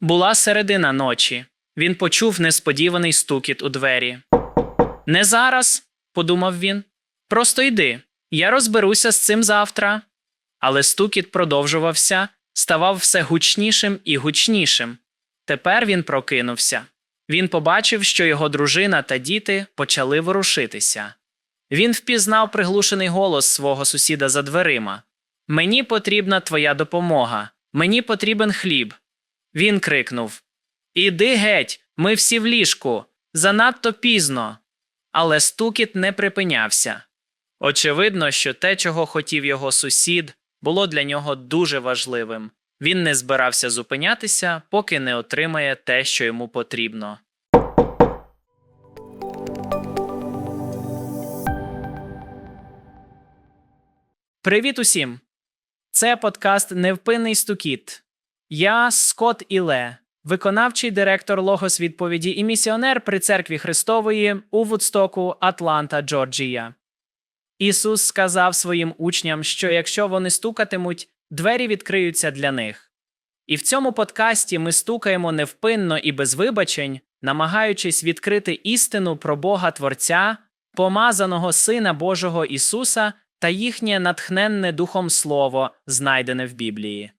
Була середина ночі. Він почув несподіваний стукіт у двері. Не зараз, подумав він. Просто йди. Я розберуся з цим завтра. Але стукіт продовжувався, ставав все гучнішим і гучнішим. Тепер він прокинувся. Він побачив, що його дружина та діти почали ворушитися. Він впізнав приглушений голос свого сусіда за дверима. Мені потрібна твоя допомога. Мені потрібен хліб. Він крикнув Іди геть, ми всі в ліжку. Занадто пізно. Але стукіт не припинявся. Очевидно, що те, чого хотів його сусід, було для нього дуже важливим. Він не збирався зупинятися, поки не отримає те, що йому потрібно. Привіт усім! Це подкаст Невпинний стукіт. Я Скотт Іле, виконавчий директор Логос відповіді і місіонер при церкві Христової у Вудстоку, Атланта, Джорджія. Ісус сказав своїм учням, що якщо вони стукатимуть, двері відкриються для них. І в цьому подкасті ми стукаємо невпинно і без вибачень, намагаючись відкрити істину про Бога Творця, помазаного Сина Божого Ісуса та їхнє натхненне Духом Слово, знайдене в Біблії.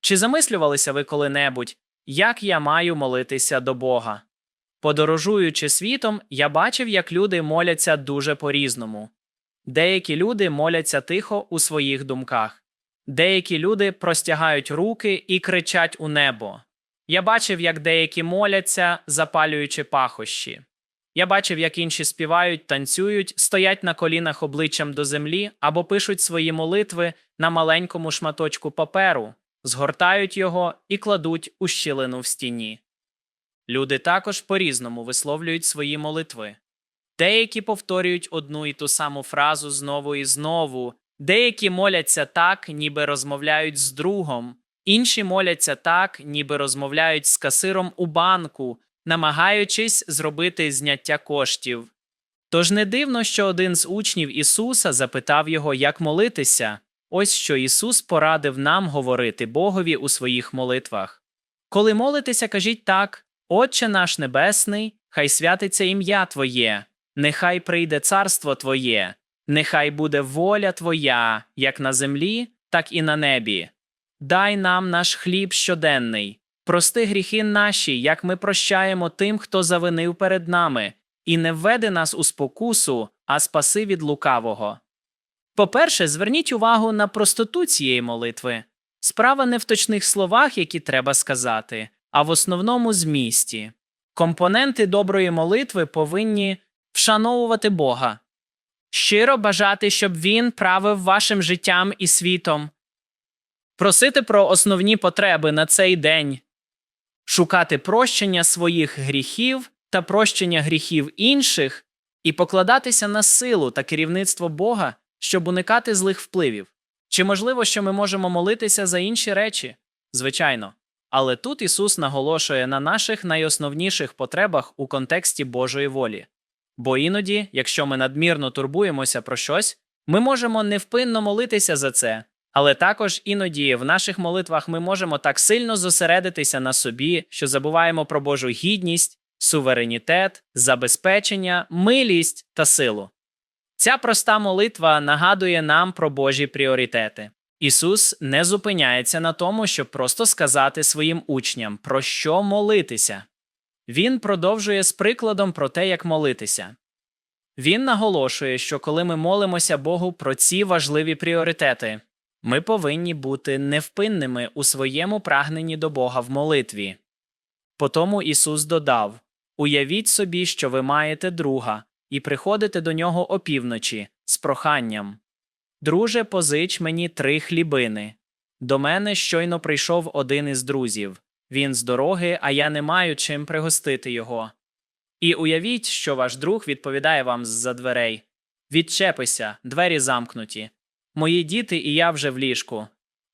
Чи замислювалися ви коли-небудь, як я маю молитися до Бога? Подорожуючи світом, я бачив, як люди моляться дуже по-різному. Деякі люди моляться тихо у своїх думках. Деякі люди простягають руки і кричать у небо. Я бачив, як деякі моляться, запалюючи пахощі. Я бачив, як інші співають, танцюють, стоять на колінах обличчям до землі або пишуть свої молитви на маленькому шматочку паперу, згортають його і кладуть у щілину в стіні. Люди також по-різному висловлюють свої молитви. Деякі повторюють одну і ту саму фразу знову і знову, деякі моляться так, ніби розмовляють з другом, інші моляться так, ніби розмовляють з касиром у банку, намагаючись зробити зняття коштів. Тож не дивно, що один з учнів Ісуса запитав його, як молитися. Ось що Ісус порадив нам говорити Богові у своїх молитвах. Коли молитеся, кажіть так: Отче наш Небесний, хай святиться ім'я Твоє, нехай прийде царство Твоє, нехай буде воля Твоя, як на землі, так і на небі. Дай нам наш хліб щоденний, прости гріхи наші, як ми прощаємо тим, хто завинив перед нами, і не введи нас у спокусу, а спаси від лукавого. По-перше, зверніть увагу на простоту цієї молитви. Справа не в точних словах, які треба сказати, а в основному змісті. Компоненти доброї молитви повинні вшановувати Бога, щиро бажати, щоб Він правив вашим життям і світом, просити про основні потреби на цей день, шукати прощення своїх гріхів та прощення гріхів інших і покладатися на силу та керівництво Бога, щоб уникати злих впливів. Чи можливо, що ми можемо молитися за інші речі? Звичайно. Але тут Ісус наголошує на наших найосновніших потребах у контексті Божої волі. Бо іноді, якщо ми надмірно турбуємося про щось, ми можемо невпинно молитися за це, але також іноді в наших молитвах ми можемо так сильно зосередитися на собі, що забуваємо про Божу гідність, суверенітет, забезпечення, милість та силу. Ця проста молитва нагадує нам про Божі пріоритети. Ісус не зупиняється на тому, щоб просто сказати своїм учням, про що молитися. Він продовжує з прикладом про те, як молитися. Він наголошує, що коли ми молимося Богу про ці важливі пріоритети, ми повинні бути невпинними у своєму прагненні до Бога в молитві. Потому Ісус додав Уявіть собі, що ви маєте друга, і приходите до нього опівночі з проханням Друже, позич мені три хлібини. До мене щойно прийшов один із друзів. Він з дороги, а я не маю чим пригостити його. І уявіть, що ваш друг відповідає вам з-за дверей Відчепися, двері замкнуті. Мої діти і я вже в ліжку.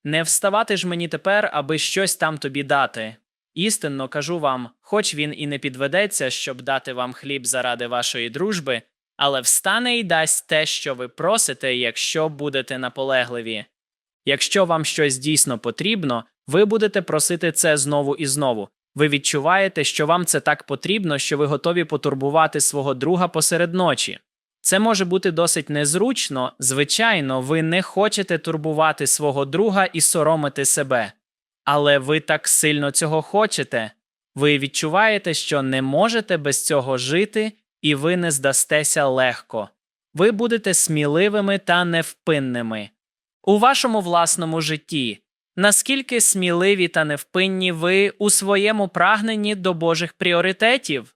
Не вставати ж мені тепер, аби щось там тобі дати. Істинно кажу вам, хоч він і не підведеться, щоб дати вам хліб заради вашої дружби, але встане і дасть те, що ви просите, якщо будете наполегливі. Якщо вам щось дійсно потрібно, ви будете просити це знову і знову. Ви відчуваєте, що вам це так потрібно, що ви готові потурбувати свого друга посеред ночі. Це може бути досить незручно, звичайно, ви не хочете турбувати свого друга і соромити себе. Але ви так сильно цього хочете. Ви відчуваєте, що не можете без цього жити, і ви не здастеся легко. Ви будете сміливими та невпинними. У вашому власному житті. Наскільки сміливі та невпинні ви у своєму прагненні до Божих пріоритетів?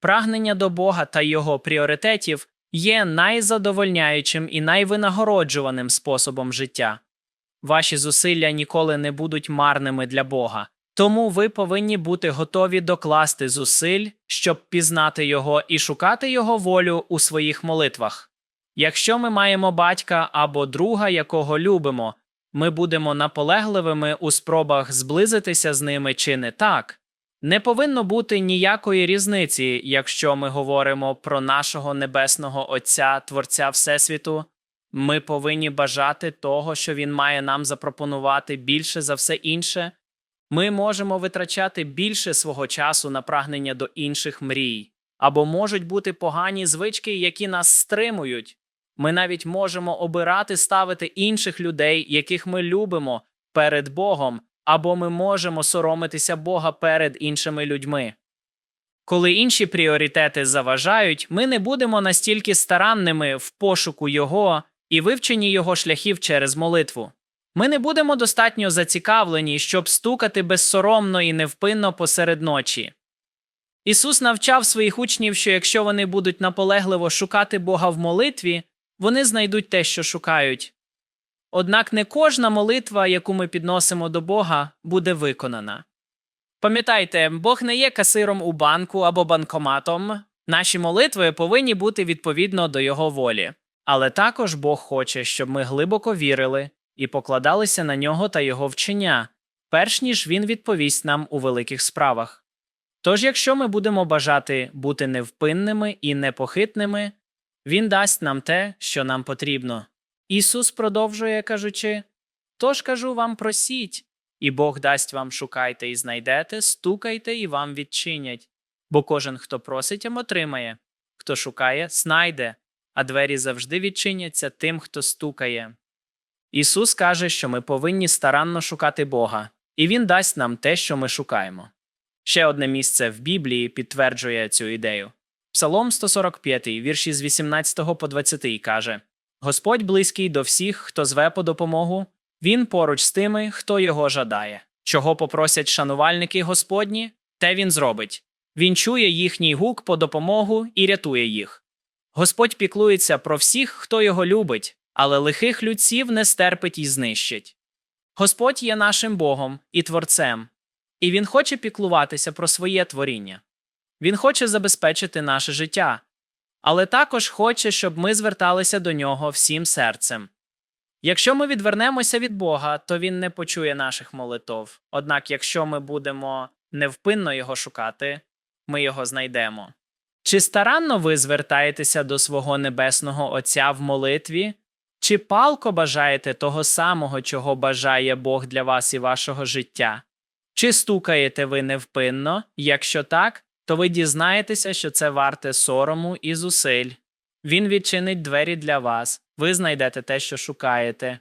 Прагнення до Бога та його пріоритетів є найзадовольняючим і найвинагороджуваним способом життя. Ваші зусилля ніколи не будуть марними для Бога, тому ви повинні бути готові докласти зусиль, щоб пізнати Його і шукати Його волю у своїх молитвах. Якщо ми маємо батька або друга, якого любимо, ми будемо наполегливими у спробах зблизитися з ними чи не так. Не повинно бути ніякої різниці, якщо ми говоримо про нашого небесного Отця, Творця Всесвіту. Ми повинні бажати того, що він має нам запропонувати більше за все інше. Ми можемо витрачати більше свого часу на прагнення до інших мрій, або можуть бути погані звички, які нас стримують. Ми навіть можемо обирати ставити інших людей, яких ми любимо, перед Богом, або ми можемо соромитися Бога перед іншими людьми. Коли інші пріоритети заважають, ми не будемо настільки старанними в пошуку Його і вивченні Його шляхів через молитву. Ми не будемо достатньо зацікавлені, щоб стукати безсоромно і невпинно посеред ночі. Ісус навчав своїх учнів, що якщо вони будуть наполегливо шукати Бога в молитві, вони знайдуть те, що шукають. Однак не кожна молитва, яку ми підносимо до Бога, буде виконана. Пам'ятайте, Бог не є касиром у банку або банкоматом. Наші молитви повинні бути відповідно до Його волі. Але також Бог хоче, щоб ми глибоко вірили і покладалися на нього та Його вчення, перш ніж Він відповість нам у великих справах. Тож, якщо ми будемо бажати бути невпинними і непохитними, Він дасть нам те, що нам потрібно. Ісус продовжує, кажучи Тож кажу вам просіть, і Бог дасть вам шукайте і знайдете, стукайте і вам відчинять. Бо кожен, хто просить, отримає, хто шукає, знайде, а двері завжди відчиняться тим, хто стукає. Ісус каже, що ми повинні старанно шукати Бога, і Він дасть нам те, що ми шукаємо. Ще одне місце в Біблії підтверджує цю ідею. Псалом 145, вірші з 18 по 20 каже Господь близький до всіх, хто зве по допомогу, Він поруч з тими, хто його жадає. Чого попросять шанувальники Господні, те він зробить. Він чує їхній гук по допомогу і рятує їх. Господь піклується про всіх, хто його любить, але лихих людців не стерпить і знищить. Господь є нашим Богом і Творцем, і Він хоче піклуватися про своє творіння. Він хоче забезпечити наше життя, але також хоче, щоб ми зверталися до нього всім серцем. Якщо ми відвернемося від Бога, то Він не почує наших молитов. Однак, якщо ми будемо невпинно його шукати, ми його знайдемо. Чи старанно ви звертаєтеся до свого небесного Отця в молитві? Чи палко бажаєте того самого, чого бажає Бог для вас і вашого життя? Чи стукаєте ви невпинно? Якщо так, то ви дізнаєтеся, що це варте сорому і зусиль. Він відчинить двері для вас, ви знайдете те, що шукаєте,